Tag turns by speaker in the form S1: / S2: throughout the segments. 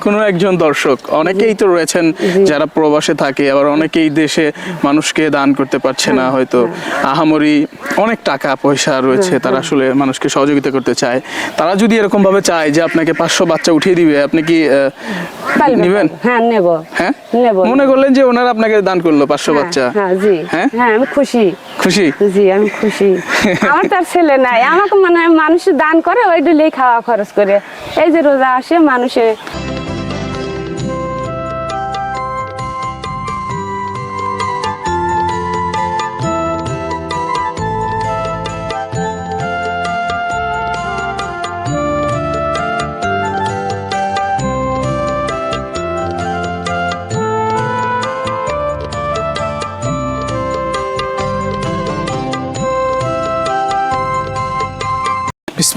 S1: কোনো একজন দর্শক অনেকেই তো রয়েছেন যারা প্রবাসে থাকে আবার অনেকেই দেশে মানুষকে দান করতে পারছে না হয়তো। আহামরি অনেক টাকা পয়সা রয়েছে তারা আসলে মানুষকে সহযোগিতা করতে চায়। তারা যদি এরকম ভাবে চায় যে আপনাকে পাঁচশো বাচ্চা উঠিয়ে দিবে আপনি কি। নিবেন?
S2: হ্যাঁ নেব।
S1: হ্যাঁ?
S2: নেব।
S1: মনে করলেন যে ওনারা আপনাকে দান করল পাঁচশো বাচ্চা?
S2: হ্যাঁ জি।
S1: হ্যাঁ?
S2: হ্যাঁ আমি খুশি।
S1: খুশি?
S2: জি আমি খুশি। আমার তার ছেলে নাই। আমাকে মানে মানুষ দান করে ওই দিলেই খাওয়া খরচ করে। এই যে রোজা আসে মানুষে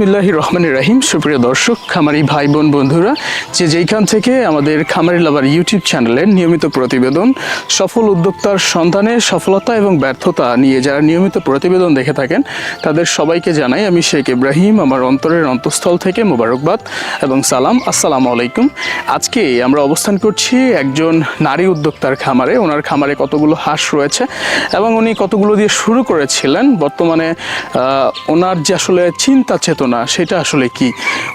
S1: বিসমিল্লাহ রহমান রাহিম। সুপ্রিয় দর্শক, খামারি ভাই, বোন, বন্ধুরা, যে যেইখান থেকে আমাদের খামারি লাভার ইউটিউব চ্যানেলের নিয়মিত প্রতিবেদন, সফল উদ্যোক্তার সন্ধানে সফলতা এবং ব্যর্থতা নিয়ে যারা নিয়মিত প্রতিবেদন দেখে থাকেন, তাদের সবাইকে জানাই আমি শেখ ইব্রাহিম, আমার অন্তরের অন্তঃস্থল থেকে মোবারকবাদ এবং সালাম। আসসালামু আলাইকুম। আজকে আমরা অবস্থান করছি একজন নারী উদ্যোক্তার খামারে। ওনার খামারে কতগুলো হাঁস রয়েছে এবং উনি কতগুলো দিয়ে শুরু করেছিলেন? বর্তমানে ওনার যে আসলে চিন্তা চেতনা সেটা আসলে কি?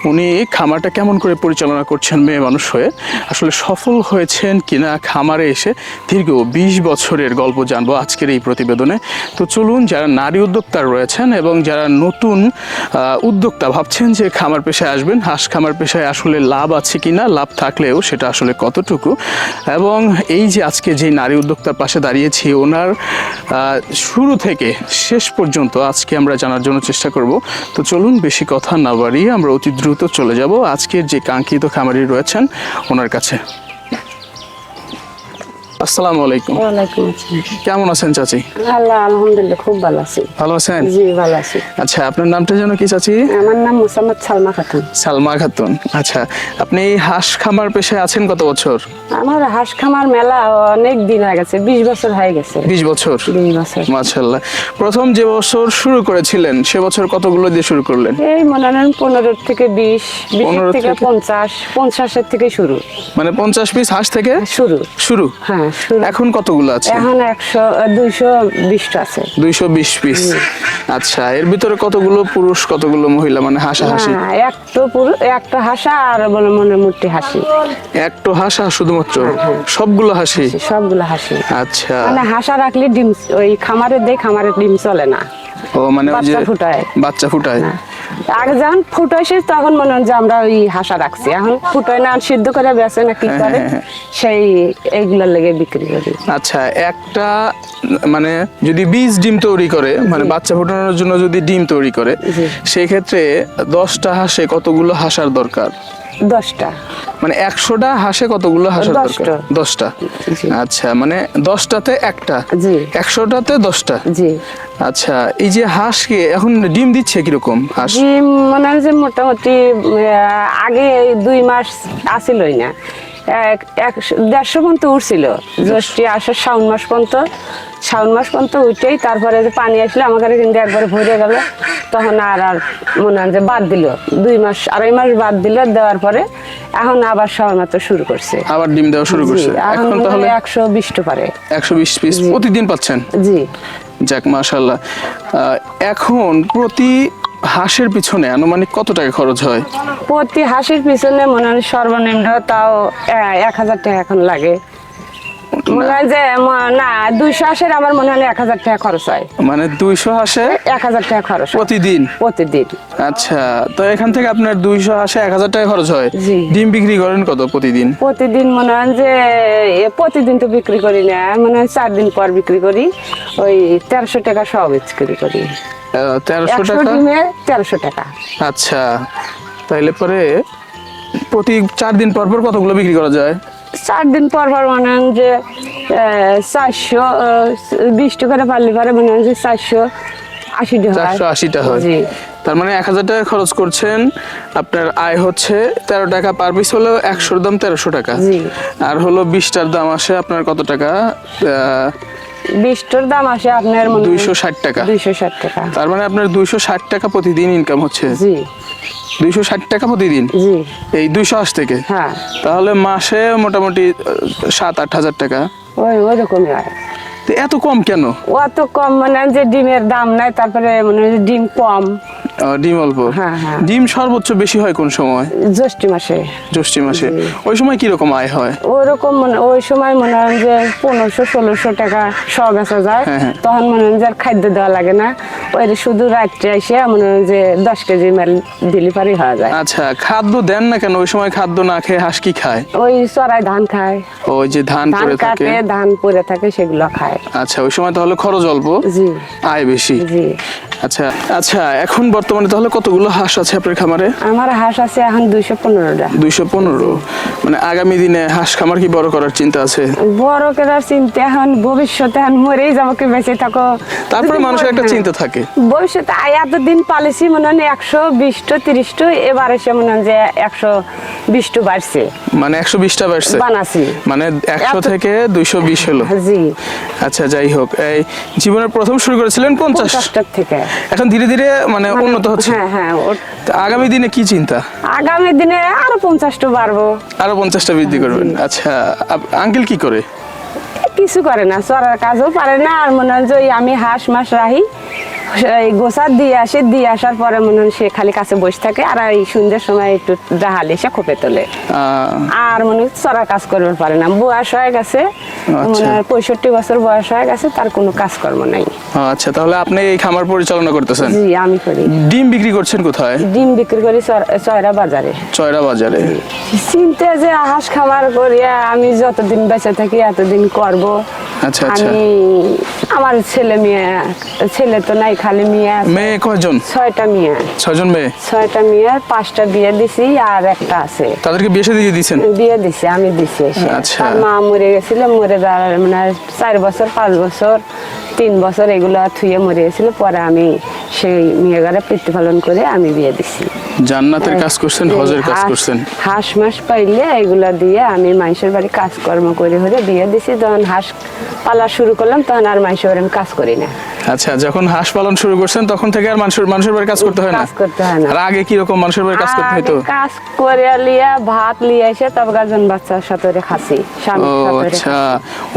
S1: উনি খামারটা কেমন করে পরিচালনা করছেন মেয়ে মানুষ হয়ে? আসলে সফল হয়েছেন কিনা খামারে এসে দীর্ঘ বিশ বছরের গল্প জানব আজকের এই প্রতিবেদনে। তো চলুন, যারা নারী উদ্যোক্তা রয়েছেন এবং যারা নতুন উদ্যোক্তা ভাবছেন যে খামার পেশায় আসবেন, হাঁস খামার পেশায় আসলে লাভ আছে কিনা, লাভ থাকলেও সেটা আসলে কতটুকু? এবং এই যে আজকে যে নারী উদ্যোক্তার পাশে দাঁড়িয়েছি, ওনার শুরু থেকে শেষ পর্যন্ত আজকে আমরা জানার জন্য চেষ্টা করব। তো চলুন, বেশি কথা না বাড়িয়ে আমরা অতি দ্রুত চলে যাব। আজকের যে কাঙ্ক্ষিত খামারি রয়েছেন, ওনার কাছে। আসসালামু আলাইকুম।
S2: ওয়ালাইকুম আসসালাম।
S1: কেমন আছেন চাচি?
S2: আল্লাহ আলহামদুলিল্লাহ খুব ভালো আছি।
S1: ভালো আছেন?
S2: জি ভালো আছি।
S1: আচ্ছা আপনার নামটা যেন কি চাচি?
S2: আমার নাম মোসাম্মদ সালমা খাতুন।
S1: সালমা খাতুন। আচ্ছা আপনি হাঁস খামার পেশায় আছেন কত বছর?
S2: আমার হাঁস খামার মেলা অনেক দিন হয়ে গেছে বিশ বছর হয়ে গেছে।
S1: বিশ বছর?
S2: বিশ বছর।
S1: মাশাল্লাহ প্রথম যে বছর শুরু করেছিলেন সে বছর কতগুলো দিয়ে শুরু করলেন?
S2: এই মনে হয় পনেরো থেকে বিশ বিশ
S1: 15
S2: থেকে
S1: থেকে-
S2: পঞ্চাশ পঞ্চাশের থেকে শুরু।
S1: মানে পঞ্চাশ পিস হাঁস থেকে
S2: শুরু।
S1: শুরু?
S2: হ্যাঁ।
S1: এখন কতগুলো আছে?
S2: এখন একশো দুইশো বিশটা আছে।
S1: দুইশো বিশ পিস আচ্ছা এর ভিতরে কতগুলো পুরুষ কতগুলো মহিলা? মানে হাসা হাসি
S2: হ্যাঁ একটা পুরো একটা হাসা আর বলে মনে মূর্তি হাসি।
S1: একটো হাসা শুধুমাত্র? সবগুলো হাসি?
S2: সবগুলো হাসি।
S1: আচ্ছা।
S2: মানে হাসা রাখলে ডিম ওই খামারে দেয় খামারে ডিম চলে না।
S1: ও মানে ওই যে
S2: বাচ্চা ফুটায়।
S1: বাচ্চা ফুটায়।
S2: আগে যখন ফুটাইছে তখন মনে হয় যে আমরা ওই হাসা রাখছি এখন ফুটায় না সিদ্ধ করে না কি করে
S1: হ্যাঁ, হ্যাঁ।
S2: সেই এইগুলোর লেগে বিক্রি করি
S1: আচ্ছা একটা মানে যদি বীজ ডিম তৈরি করে মানে বাচ্চা ফোটানোর জন্য যদি ডিম তৈরি করে। সেই ক্ষেত্রে দশটা হাসে কতগুলো হাসার দরকার
S2: দশটা।
S1: মানে একশোটা হাঁসে কতগুলো
S2: দশটা।
S1: দরকার? দশটা। আচ্ছা মানে দশটাতে একটা?
S2: জি।
S1: একশোটাতে দশটা?
S2: জি।
S1: আচ্ছা এই যে হাঁসকে এখন ডিম দিচ্ছে কীরকম হাঁস?
S2: ডিম মনে যে মোটামুটি আগে দুই মাস আসিলই না। এক দেড়শো পর্যন্ত উঠছিল জ্যৈষ্ঠী আসে শ্রাবণ মাস পর্যন্ত। শ্রাবণ মাস পর্যন্ত উঠেই তারপরে যে পানি আসলে আমাকে কিন্তু একবারে ভরে গেল। তখন আর আর মনে হয় যে বাদ দিল। দুই মাস আড়াই মাস বাদ দিল দেওয়ার পরে এখন আবার সবার মতো শুরু করছে।
S1: আবার ডিম দেওয়া শুরু করছে।
S2: এখন
S1: তাহলে
S2: একশো বিশটা পারে।
S1: একশো বিশ পিস প্রতিদিন পাচ্ছেন?
S2: জি।
S1: যাক মাশাল্লাহ এখন প্রতি হাঁসের পিছনে আনুমানিক কত টাকা খরচ হয়?
S2: প্রতি হাসির পিছনে মনে হয় সর্বনিম্ন তাও এক হাজার টাকা এখন লাগে। মনে হয় যে না দুইশো হাঁসের আমার মনে হয় এক হাজার টাকা খরচ হয়।
S1: মানে দুইশো হাঁসে
S2: এক হাজার টাকা খরচ
S1: প্রতিদিন?
S2: প্রতিদিন।
S1: আচ্ছা তো এখান থেকে আপনার দুইশো হাঁসে এক হাজার টাকা খরচ হয়। ডিম বিক্রি করেন কত প্রতিদিন?
S2: প্রতিদিন মনে হয় যে প্রতিদিন তো বিক্রি করি না। মনে হয় চার দিন পর বিক্রি করি। ওই তেরোশো টাকা সহ বিক্রি করি।
S1: তেরোশো টাকা?
S2: তেরোশো টাকা।
S1: আচ্ছা তাইলে পরে প্রতি চার দিন পর পর কতগুলো বিক্রি করা যায়?
S2: চার দিন পর পর মনে হয় যে চারশো বিশ টাকা করে পারলে পরে মনে হয় যে চারশো আশি টাকা
S1: চারশো আশিটা হয়। তার মানে এক হাজার টাকা খরচ করছেন আপনার আয় হচ্ছে তেরো টাকা পার পিস হলো একশোর দাম তেরোশো টাকা।
S2: জি।
S1: আর হলো বিশটার দাম আসে আপনার কত টাকা?
S2: বিশটার দাম আসে আপনার
S1: দুইশো ষাট টাকা।
S2: দুইশো ষাট টাকা।
S1: তার মানে আপনার দুইশো ষাট টাকা প্রতিদিন ইনকাম হচ্ছে।
S2: জি।
S1: দুইশো ষাট টাকা প্রতিদিন? এই দুইশো আশ থেকে?
S2: হ্যাঁ।
S1: তাহলে মাসে মোটামুটি সাত আট হাজার টাকা।
S2: ওই ওইরকমই হয়।
S1: এত কম কেন?
S2: অত কম মানে যে ডিমের দাম নাই তারপরে মানে ডিম কম।
S1: ডিম অল্প?
S2: হ্যাঁ, হ্যাঁ।
S1: ডিম সর্বোচ্চ বেশি হয় কোন সময়?
S2: জ্যৈষ্ঠ মাসে।
S1: জ্যৈষ্ঠী মাসে। ওই সময় আয় হয়?
S2: ওরকম মানে ওই সময় মনে হয় যে পনেরোশো ষোলোশো টাকা বেচা যায়
S1: হ্যাঁ, হ্যাঁ।
S2: তখন মনে হয় যে খাদ্য দেওয়া লাগে না। ওই শুধু রাত্রে এসে মনে হয় যে দশ কেজি মাল দিলি পারি হওয়া যায়।
S1: আচ্ছা খাদ্য দেন না কেন? ওই সময় খাদ্য না খেয়ে হাঁস কি খায়?
S2: ওই চড়াই ধান খায়।
S1: ওই যে ধান পড়ে থাকে।
S2: ধান পরে থাকে সেগুলো খায়।
S1: আচ্ছা ওই সময় তাহলে খরচ অল্প?
S2: জি।
S1: আয় বেশি।
S2: জি।
S1: আচ্ছা আচ্ছা এখন বর্তমানে তাহলে কতগুলো হাঁস আছে আপনার খামারে?
S2: আমার হাঁস আছে এখন দুইশো পনেরোটা।
S1: দুইশো পনেরো। মানে আগামী দিনে হাঁস খামার কি বড় করার চিন্তা আছে?
S2: বড় করার চিন্তা এখন ভবিষ্যতে এখন মরেই যাব কি বেঁচে থাকো।
S1: তারপরে মানুষের একটা। চিন্তা থাকে।
S2: ভবিষ্যতে এতদিন পালিছি মনে হয় একশো বিশটো তিরিশটো এবার এসে মনে হয় যে একশো বিশটো বাড়ছে।
S1: মানে একশো বিশটা বাড়ছে?
S2: বানাছি।
S1: মানে একশো থেকে দুইশো বিশ হলো।
S2: জি।
S1: আচ্ছা যাই হোক এই জীবনের প্রথম শুরু করেছিলেন পঞ্চাশ।
S2: থেকে।
S1: এখন ধীরে ধীরে মানে উন্নত হচ্ছে।
S2: হ্যাঁ হ্যাঁ
S1: আগামী দিনে কি চিন্তা?
S2: আগামী দিনে আরও পঞ্চাশটা বাড়বো।
S1: আরও পঞ্চাশটা বৃদ্ধি করবেন আচ্ছা আঙ্কেল কি করে?
S2: কিছু করে না চড়ার কাজও পারে না। আর মনে হয় যে আমি হাঁস মাস রাহি। এই গোসা দিয়ে আসি দিয়ে আসার পরে মনে হয় সে খালি কাছে বসে থাকে আর এই সন্ধ্যের সময় একটু ডাহালে সে খোপে তোলে। আর মনে হয় চড়ার কাজ করতে পারে না। বয়স হয়ে গেছে মনে হয় পঁয়ষট্টি বছর বয়স হয়ে গেছে তার কোনো কাজকর্ম নাই।
S1: আচ্ছা তাহলে আপনি এই খামার পরিচালনা করতেছেন?
S2: জি আমি করি।
S1: ডিম বিক্রি করছেন কোথায়?
S2: ডিম বিক্রি করি চয়রা বাজারে।
S1: চয়রা বাজারে।
S2: চিন্তা যে হাঁস খামার করিয়া আমি যতদিন বেঁচে থাকি এতদিন করব।
S1: আচ্ছা আচ্ছা।
S2: আমি আমার ছেলে মেয়ে ছেলে তো নাই খালি মেয়ে
S1: মেয়ে কয়জন?
S2: ছয়টা মেয়ে।
S1: ছয়জন মেয়ে?
S2: ছয়টা মেয়ে পাঁচটা বিয়ে দিছি আর একটা আছে।
S1: তাদেরকে বিয়ে দিয়ে দিয়েছেন
S2: বিয়ে দিছি আমি দিছি।
S1: আচ্ছা।
S2: মা মরে গেছিল মরে যাওয়ার মানে চার বছর পাঁচ বছর। তিন বছর এগুলো থুয়ে মরে গেছিল পরে আমি সেই মেয়েগারে প্রতিপালন করে আমি বিয়ে দিছি।
S1: জান্নাতের কাজ করছেন হজের কাজ
S2: হাঁস-
S1: করছেন?
S2: হাঁস মাস পাইলে এগুলা দিয়ে আমি মাইশের বাড়ি কাজকর্ম করে হলে বিয়ে দিছি যখন হাঁস পালা শুরু করলাম তখন আর মাইশের বাড়ি আমি কাজ করি না।
S1: আচ্ছা যখন হাঁস পালন শুরু করছেন তখন থেকে আর মানুষের মানুষের বাড়ি কাজ করতে হয় না?
S2: কাজ করতে হয় না।
S1: আর আগে কি রকম মানুষের বাড়ি কাজ করতে হতো
S2: কাজ করে লিয়া ভাত লিয়ে এসে তবে গাজন বাচ্চার সাথে ওরে খাসি
S1: ও
S2: সাথে
S1: আচ্ছা।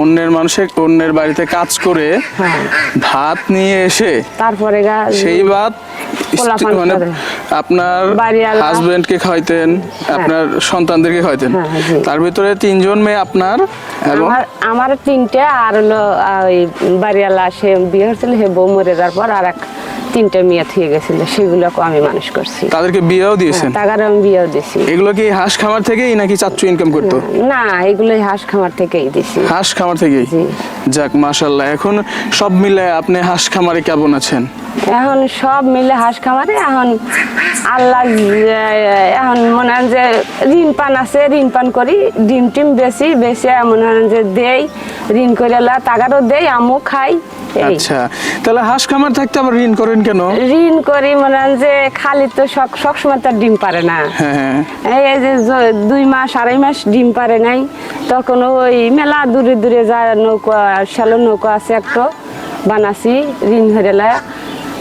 S1: অন্যের মানুষের অন্যের বাড়িতে কাজ করে
S2: হ্যাঁ।
S1: ভাত নিয়ে এসে
S2: তারপরে
S1: সেই ভাত মানে আপনার
S2: বাড়িওয়ালা।
S1: হাজবেন্ডকে খাইতেন আপনার সন্তানদেরকে খাইতেন
S2: হ্যাঁ,
S1: তার ভিতরে তিনজন মেয়ে আপনার
S2: আমার আমার তিনটে আর হলো ওই বাড়িওয়ালা সে বিয়ে হয়েছিল সে বউ মরে যাওয়ার পর আর এক তিনটে মেয়ে থুয়ে গেছিল সেগুলোকে আমি মানুষ করছি।
S1: তাদেরকে বিয়েও দিয়েছেন?
S2: তাগারে আমি বিয়েও দিছি
S1: এগুলো কি হাঁস খামার থেকেই নাকি চাচ্চু ইনকাম করতো?
S2: না এগুলোই হাঁস খামার থেকেই দিছি।
S1: হাঁস খামার থেকেই?
S2: জি।
S1: যাক মাশাল্লাহ এখন সব মিলে আপনি হাঁস খামারে কেমন আছেন?
S2: এখন সব মিলে হাঁস খামারে এখন আল্লাহ এখন মনে হয় যে ঋণ পান আছে ঋণ পান করি ডিম টিম বেশি বেশি মনে হয় যে দেই ঋণ করে টাকারও দেই আমু খাই
S1: আচ্ছা তাহলে হাঁস খামার থাকতে আবার ঋণ করেন কেন?
S2: ঋণ করি মনে হয় যে খালি তো সব সবসময় তার ডিম পারে না।
S1: হ্যাঁ হ্যাঁ।
S2: এই যে দুই মাস আড়াই মাস ডিম পারে নাই তখন ওই মেলা দূরে দূরে যায় নৌকা শ্যালো নৌকা আছে একটা বানাসি ঋণ হরেলা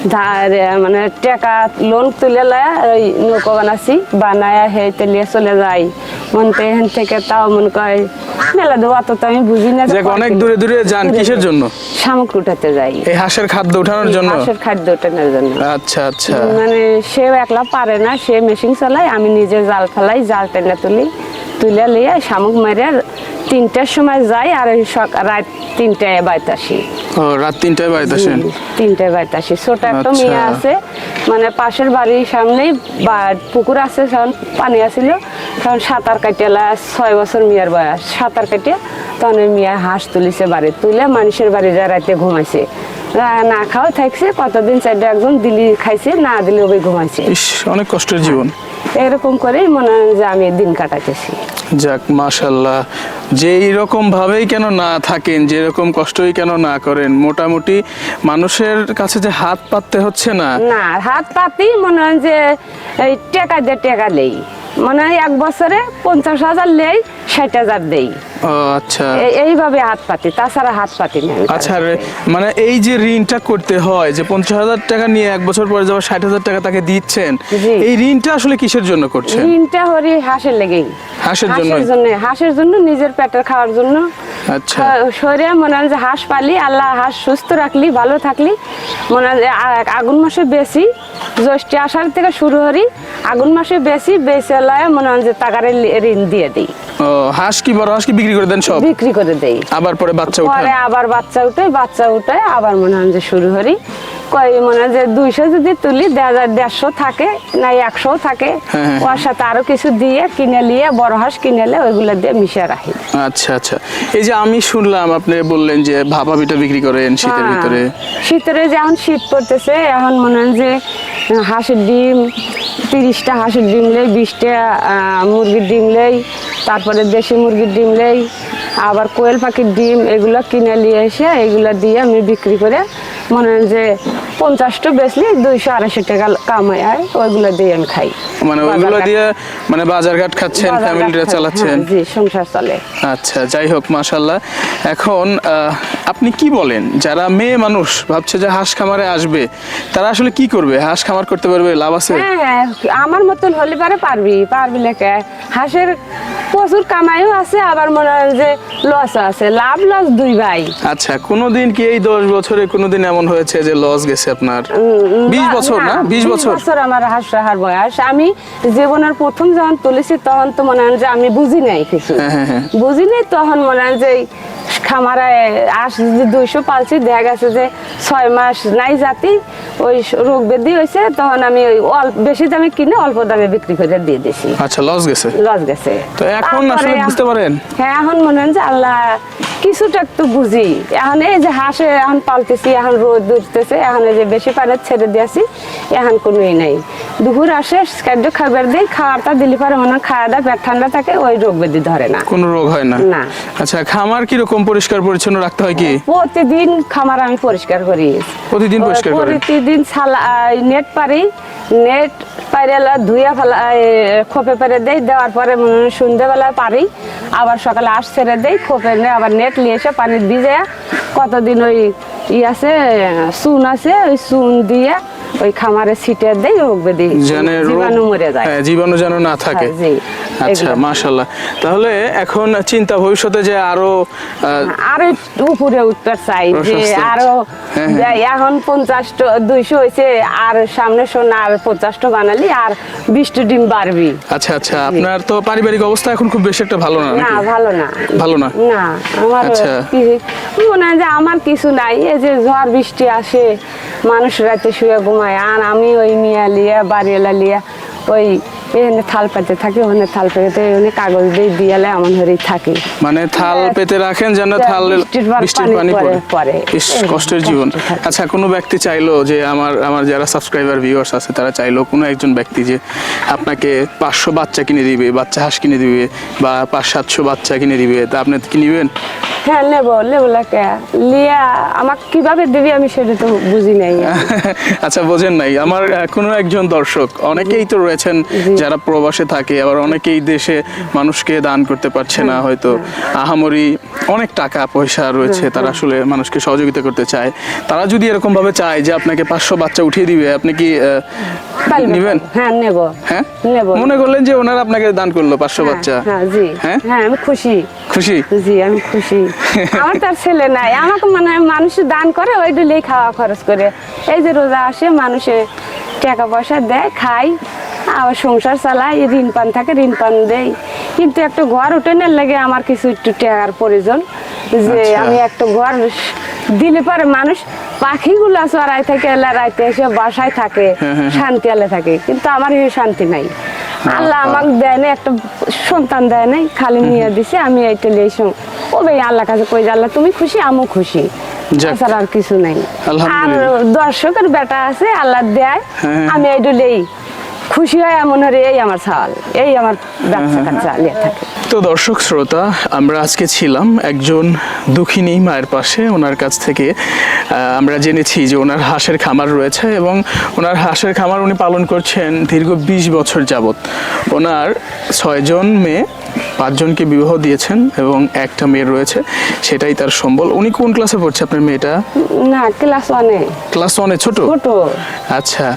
S2: ধার মানে টাকা লোন তুলে লয় ওই নৌকা বানাসি বানায় হে তেলিয়ে চলে যাই মন তো এখান থেকে তাও মনে করে মেলা তো আমি বুঝি না
S1: অনেক দূরে দূরে যান কিসের জন্য?
S2: শামুক উঠাতে যাই।
S1: এই হাঁসের খাদ্য উঠানোর জন্য?
S2: হাঁসের খাদ্য ওঠানোর জন্য।
S1: আচ্ছা আচ্ছা।
S2: মানে সেও একলা পারে না সে মেশিন চালায় আমি নিজে জাল ফেলাই জাল টেনে তুলি তুলে লিয়ে শামুক মেরে তিনটার সময় যাই আর ওই রাত তিনটায় বাড়িতে আসি।
S1: ও রাত তিনটায় বাড়িতে আসেন?
S2: তিনটায় বাড়িতে আসি। ছোট একটা
S1: আচ্ছা।
S2: মেয়ে আছে মানে পাশের বাড়ির সামনেই পুকুর আছে তখন পানি আসিল তখন সাঁতার কাটিয়ালা ছয় বছর মেয়ের বয়স। সাঁতার কাটিয়ে তখন ওই মেয়ে হাঁস তুলিছে বাড়ি তুলে মানুষের বাড়ি যা রাতে ঘুমাইছে। না খাওয়া থাকছে কতদিন চারটে একজন দিলি খাইছে না দিলে ওই ঘুমাইছে।
S1: অনেক কষ্টের জীবন।
S2: এরকম করেই মনে হয় যে আমি দিন কাটাতেছি।
S1: যাক মাশাল্লাহ যে এইরকম ভাবেই কেন না থাকেন যে যেরকম কষ্টই কেন না করেন মোটামুটি মানুষের কাছে যে হাত পাততে হচ্ছে না।
S2: না হাত পাতি মনে হয় যে এই টাকা দিয়ে টাকা লেই মনে এক বছরে পঞ্চাশ হাজার লেই ষাট হাজার দেই।
S1: আচ্ছা।
S2: এইভাবে হাত পাতি তাছাড়া হাত পাতি না
S1: আচ্ছা মানে এই যে ঋণটা করতে হয় যে পঞ্চাশ হাজার টাকা নিয়ে এক বছর পরে যাওয়া ষাট হাজার টাকা তাকে দিচ্ছেন এই ঋণটা আসলে কিসের জন্য করছেন?
S2: ঋণটা হরি হাঁসের লেগেই।
S1: হাঁসের
S2: জন্য হাঁসের জন্য নিজের পেটের খাওয়ার জন্য।
S1: আচ্ছা।
S2: শরীরে মনে হয় যে হাঁস পালি আল্লাহ হাঁস সুস্থ রাখলি ভালো থাকলি। মনে হয় আগুন মাসে বেশি জ্যৈষ্ঠ আষাঢ় থেকে শুরু করি আগুন মাসে বেশি বেশি লয় মনে হয় যে টাকারে ঋণ দিয়ে দিই।
S1: ও হাঁস কি বড় হাঁস কি বিক্রি করে দেন সব?
S2: বিক্রি করে দেই।
S1: আবার পরে বাচ্চা উঠে
S2: পরে আবার বাচ্চা উঠে বাচ্চা উঠে আবার মনে হয় যে শুরু করি কই মনে হয় যে দুইশো যদি তুলি দেড়শো থাকে না একশো থাকে
S1: হ্যাঁ, হ্যাঁ।
S2: ওর সাথে আরও কিছু দিয়ে কিনে নিয়ে বড় হাঁস কিনেলে ওইগুলো দিয়ে মিশিয়ে রাখি
S1: আচ্ছা আচ্ছা এই যে আমি শুনলাম আপনি বললেন যে ভাপা পিঠা বিক্রি করেন শীতের
S2: হ্যাঁ।
S1: ভিতরে
S2: শীতের যে এখন শীত পড়তেছে এখন মনে হয় যে হাঁসের ডিম তিরিশটা হাঁসের ডিম লেই বিশটা মুরগির ডিম লেই তারপরে দেশি মুরগির ডিম লেই আবার কোয়েল পাখির ডিম এগুলো কিনে নিয়ে এসে এগুলো দিয়ে আমি বিক্রি করে মনে হয় যে পঞ্চাশটা বেচলে দুইশো আড়াইশো টাকা কামাই হয় ওইগুলো দিয়ে আমি খাই।
S1: মানে ওইগুলো দিয়ে মানে বাজার ঘাট খাচ্ছেন। ফ্যামিলিটা চালাচ্ছেন?
S2: হ্যাঁ, জি সংসার চলে।
S1: আচ্ছা যাই হোক মাশাল্লাহ এখন আপনি কি বলেন? যারা মেয়ে মানুষ ভাবছে যে হাঁস খামারে আসবে তারা আসলে কি করবে? হাঁস খামার করতে পারবে লাভ আছে?
S2: হ্যাঁ হ্যাঁ, আমার মতন হলে পারে পারবি পারবি লেখা। হাঁসের প্রচুর কামাইও আছে আবার মনে হয় যে লস আছে লাভ লস দুই ভাই।
S1: আচ্ছা কোনদিন কি এই দশ বছরে কোনদিন এমন হয়েছে যে লস গেছে আপনার?
S2: উম,
S1: বিশ
S2: বা-
S1: বছর না? বিশ বছর?
S2: বছর আমার হাসার বয়স। আমি জীবনের প্রথম যখন তুলেছি তখন তো মনে হয় যে আমি বুঝি নাই কিছু।
S1: হ্যাঁ, হ্যাঁ, হ্যাঁ।
S2: বুঝি নাই তখন মনে হয় যে এই খামারে আস দুইশো পালছি দেখা গেছে যে ছয় মাস নাই জাতি ওই রোগ ব্যাধি হয়েছে তখন আমি ওই অল্প বেশি দামে কিনে অল্প দামে বিক্রি করে দিয়ে দিছি
S1: আচ্ছা লস গেছে?
S2: লস গেছে।
S1: তো এখন আসলে বুঝতে পারেন?
S2: হ্যাঁ এখন মনে হয় যে আল্লাহ কিছুটা একটু বুঝি। এখন এই যে হাঁসে এখন পালতেছি এখন রোদ উঠতেছে এখন এই যে বেশি পারে ছেড়ে দিয়েছি এখন কোনো ই নাই। দুপুর আসে খাদ্য খাবার দিই খাওয়ারটা দিলে পারে মনে হয় খাওয়া দাওয়া পেট ঠান্ডা থাকে ওই রোগ ব্যাধি ধরে না।
S1: কোনো রোগ হয় না?
S2: না।
S1: আচ্ছা খামার কি রকম পরিষ্কার পরিচ্ছন্ন রাখতে হয় কি?
S2: প্রতিদিন খামার আমি পরিষ্কার করি।
S1: প্রতিদিন পরিষ্কার করেন?
S2: প্রতিদিন ছালা নেট পারি নেট পাইরে ধুয়ে ফেলা খোপে পেরে দেই দেওয়ার পরে সন্ধ্যেবেলা পারি। আবার সকালে আশ ছেড়ে দেই খোপে নিয়ে আবার নেট নিয়ে এসে পানি ভিজে কতদিন ওই ই আছে চুন আছে ওই চুন দিয়ে ওই খামারে ছিটে দেই রোগ বেদি জীবাণু মরে যায়।
S1: হ্যাঁ, জীবাণু যেন না থাকে।
S2: হ্যাঁ, জি,
S1: আচ্ছা। মাশাল্লাহ তাহলে এখন চিন্তা ভবিষ্যতে যে
S2: আরও আরও উপরে উঠতে চাই যে আরও
S1: হ্যাঁ, হ্যাঁ।
S2: এখন পঞ্চাশটা দুইশো হয়েছে আর সামনে শোনা আর পঞ্চাশটা বানালি আর বিশটা ডিম বাড়বি
S1: আচ্ছা আচ্ছা আপনার তো পারিবারিক অবস্থা এখন খুব বেশি একটা ভালো না
S2: না ভালো না
S1: ভালো না
S2: না আমার
S1: আচ্ছা।
S2: মনে হয় যে আমার কিছু নাই এই যে ঝড় বৃষ্টি আসে মানুষ রাতে শুয়ে ঘুমায় আর আমি ওই মিয়া লিয়া বাড়িওয়ালা লিয়া ওই এখানে থাল পাতে থাকি ওখানে থাল পেতে কাগজ দিয়ে দিয়ালে ঘরেই থাকি।
S1: মানে থাল
S2: হ্যাঁ।
S1: পেতে রাখেন যেন থাল
S2: বৃষ্টির পানি পড়ে।
S1: ইস কষ্টের জীবন। আচ্ছা কোনো ব্যক্তি চাইলো যে আমার আমার যারা সাবস্ক্রাইবার ভিউয়ার্স আছে তারা চাইলো কোনো একজন ব্যক্তি যে আপনাকে পাঁচশো বাচ্চা কিনে দিবে বাচ্চা হাঁস কিনে দিবে বা পাঁচ সাতশো বাচ্চা কিনে দিবে তা আপনি কি নিবেন?
S2: হ্যাঁ নেব নেব লেখা লিয়া আমাকে কীভাবে দিবি আমি সেটা তো বুঝি নাই।
S1: আচ্ছা বোঝেন নাই। আমার কোনো একজন দর্শক অনেকেই তো রয়েছেন যারা প্রবাসে থাকে আবার অনেকেই দেশে মানুষকে দান করতে পারছে না হয়তো। আহামরি অনেক টাকা পয়সা রয়েছে তারা আসলে মানুষকে সহযোগিতা করতে চায়। তারা যদি এরকম ভাবে চায় যে আপনাকে পাঁচশো বাচ্চা উঠিয়ে দিবে আপনি কি নিবেন?
S2: হ্যাঁ নেব।
S1: হ্যাঁ? মনে করলেন যে ওনারা আপনাকে দান করল পাঁচশো
S2: হ্যাঁ,
S1: বাচ্চা?
S2: হ্যাঁ
S1: হ্যাঁ?
S2: হ্যাঁ আমি খুশি।
S1: খুশি?
S2: জি আমি খুশি। আমার তার ছেলে নাই। আমাকে মানে মানুষ দান করে ওই দিলেই খাওয়া খরচ করে। এই যে রোজা আসে মানুষে টাকা পয়সা দেয় খাই আবার সংসার চালাই ঋণ পান থাকে ঋণ পান দেয় কিন্তু একটা ঘর উঠেনের লাগে আমার কিছু একটু টাকার প্রয়োজন যে
S1: আচ্ছা।
S2: আমি একটা ঘর দিলে পারে মানুষ পাখিগুলো চড়াই থেকে এলা রাইতে এসে বাসায় থাকে শান্তি আলে থাকে। কিন্তু আমার এই শান্তি নাই। আল্লাহ আমাকে দেয় না একটা সন্তান দেয় নাই খালি নিয়ে দিছে আমি এইটা লিয়েছি ও ভাই আল্লাহ কাছে কই যে, আল্লাহ তুমি খুশি আমিও খুশি। তাছাড়া আর কিছু নাই। আর। দর্শকের বেটা আছে আল্লাহ দেয়
S1: হ্যাঁ।
S2: আমি এইটা লেই খুশি হয় এমন হরে এই আমার ছাল এই আমার ব্যবসা কাজ চালিয়ে থাকে।
S1: তো দর্শক শ্রোতা আমরা আজকে ছিলাম একজন দুঃখিনী মায়ের পাশে ওনার কাছ থেকে। আমরা জেনেছি যে ওনার হাঁসের খামার রয়েছে এবং ওনার হাঁসের খামার উনি পালন করছেন দীর্ঘ বিশ বছর যাবৎ। ওনার ছয়জন মেয়ে পাঁচজনকে বিবাহ দিয়েছেন এবং একটা মেয়ে রয়েছে সেটাই তার সম্বল। উনি কোন ক্লাসে পড়ছে আপনার মেয়েটা?
S2: না ক্লাস ওয়ানে
S1: ক্লাস ওয়ানে ছোট?
S2: ছোট।
S1: আচ্ছা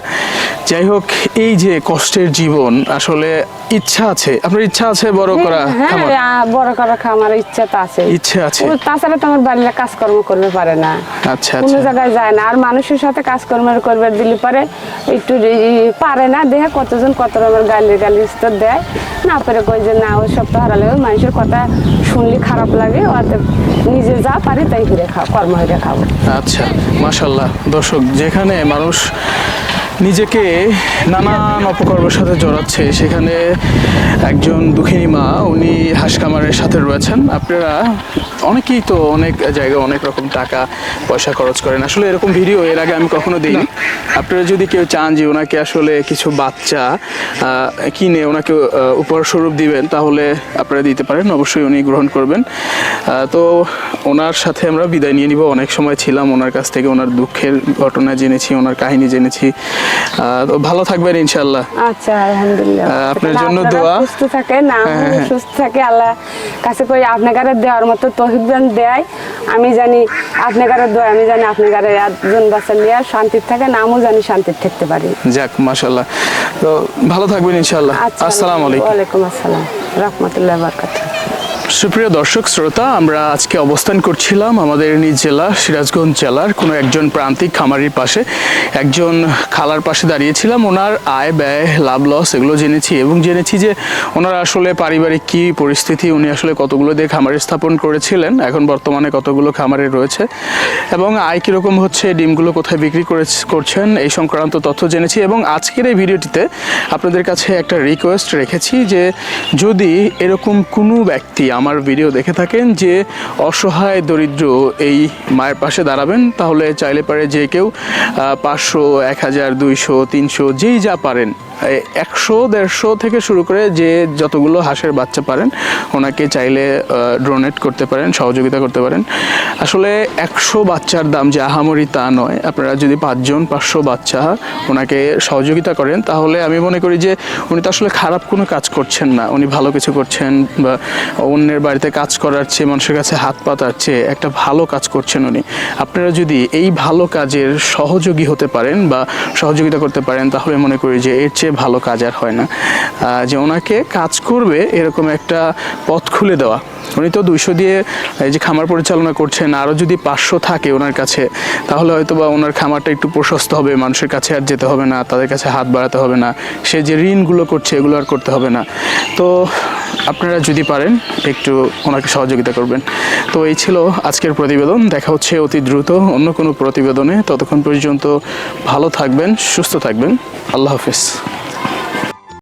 S1: যাই হোক এই যে কষ্টের জীবন আসলে ইচ্ছা আছে। আপনার ইচ্ছা আছে বড় করা
S2: হ্যাঁ বড় করা খামার ইচ্ছা তো আছে।
S1: ইচ্ছে আছে।
S2: তাছাড়া তো আমার বাড়ির কাজকর্ম করতে পারে না।
S1: আচ্ছা
S2: কোনো
S1: আচ্ছা।
S2: জায়গায় যায় না। আর মানুষের সাথে কাজকর্ম করবে দিলে পারে একটু পারে না। দেখে কতজন কত রকমের গালি গালি উত্তর দেয়। না পারে কই যে না ওই সব তো হারালে মানুষের কথা শুনলে খারাপ লাগে। ওতে নিজে যা পারি তাই করে খাও কর্ম হয়ে খাব।
S1: আচ্ছা মাশাল্লাহ। দর্শক যেখানে মানুষ নিজেকে নানান অপকর্মের সাথে জড়াচ্ছে। সেখানে একজন দুঃখিনী মা, উনি হাঁস কামারের সাথে রয়েছেন। আপনারা অনেকেই তো অনেক জায়গায় অনেক রকম টাকা পয়সা খরচ করেন। আসলে এরকম ভিডিও এর আগে আমি কখনো দিইনি। আপনারা যদি কেউ চান যে ওনাকে আসলে কিছু বাচ্চা কিনে ওনাকে উপহার স্বরূপ দিবেন তাহলে আপনারা দিতে পারেন। অবশ্যই উনি গ্রহণ করবেন। তো ওনার সাথে আমরা বিদায় নিয়ে নিব। অনেক সময় ছিলাম ওনার কাছ থেকে ওনার দুঃখের ঘটনা জেনেছি ওনার কাহিনী জেনেছি। তো ভালো থাকবেন ইনশাল্লাহ
S2: আচ্ছা আলহামদুলিল্লাহ।
S1: আপনার জন্য দোয়া।
S2: সুস্থ থাকে না
S1: হ্যাঁ,
S2: আমিও
S1: হ্যাঁ।
S2: সুস্থ থাকে। আল্লাহ কাছে কই আপনাকে দেওয়ার মতো জান দেয় আমি জানি আপনি কারও দোয়া আমি জানি আপনি কারও একজন বাচ্চা নিয়ে শান্তির থাকে না আমিও জানি শান্তির থাকতে পারি।
S1: যাক মাশাল্লাহ তো ভালো থাকবেন ইনশাল্লাহ
S2: আসসালাম
S1: আসসালামু আলাইকুম।
S2: ওয়ালাইকুম আসসালাম। রহমতুল্লাহ
S1: সুপ্রিয় দর্শক, শ্রোতা, আমরা আজকে অবস্থান করছিলাম আমাদের নিজ জেলা, সিরাজগঞ্জ জেলার কোনো একজন প্রান্তিক খামারির পাশে। একজন খালার পাশে দাঁড়িয়েছিলাম, ওনার আয়, ব্যয়, লাভ, লস এগুলো জেনেছি এবং জেনেছি যে ওনার আসলে পারিবারিক কী পরিস্থিতি, উনি আসলে কতগুলো দিয়ে খামারে স্থাপন করেছিলেন, এখন বর্তমানে কতগুলো খামারে রয়েছে এবং আয় কীরকম হচ্ছে, ডিমগুলো কোথায় বিক্রি করে করছেন, এই সংক্রান্ত তথ্য জেনেছি এবং আজকের এই ভিডিওটিতে আপনাদের কাছে একটা রিকোয়েস্ট রেখেছি যে যদি এরকম কোনো ব্যক্তি আমার ভিডিও দেখে থাকেন যে অসহায় দরিদ্র এই মায়ের পাশে দাঁড়াবেন, তাহলে চাইলে পারে যে কেউ পাঁচশো, এক হাজার, দুইশো, তিনশো, যেই যা পারেন। একশো, দেড়শো থেকে শুরু করে যে যতগুলো হাঁসের বাচ্চা পারেন, ওনাকে চাইলে ডোনেট করতে পারেন, সহযোগিতা করতে পারেন। আসলে একশো বাচ্চার দাম যে আহামরি তা নয়। আপনারা যদি পাঁচজন, পাঁচশো বাচ্চা ওনাকে সহযোগিতা করেন, তাহলে আমি মনে করি যে উনি তো আসলে খারাপ কোনো কাজ করছেন না। উনি ভালো কিছু করছেন বা অন্যের বাড়িতে কাজ করার চেয়ে মানুষের কাছে হাত পাতার চেয়ে একটা ভালো কাজ করছেন উনি। আপনারা যদি এই ভালো কাজের সহযোগী হতে পারেন বা সহযোগিতা করতে পারেন, তাহলে মনে করি যে এর চেয়ে ভালো কাজ আর হয় না। যে ওনাকে কাজ করবে এরকম একটা পথ খুলে দেওয়া। উনি তো দুইশো দিয়ে যে খামার পরিচালনা করছেন, আরও যদি পাঁচশো থাকে ওনার কাছে, তাহলে হয়তো বা ওনার খামারটা একটু প্রশস্ত হবে, মানুষের কাছে আর যেতে হবে না, তাদের কাছে হাত বাড়াতে হবে না। সে যে ঋণগুলো করছে, এগুলো আর করতে হবে না। তো আপনারা যদি পারেন, একটু ওনাকে সহযোগিতা করবেন। তো এই ছিল আজকের প্রতিবেদন। দেখা হচ্ছে অতি দ্রুত অন্য কোনো প্রতিবেদনে। ততক্ষণ পর্যন্ত ভালো থাকবেন, সুস্থ থাকবেন। আল্লাহ হাফিজ।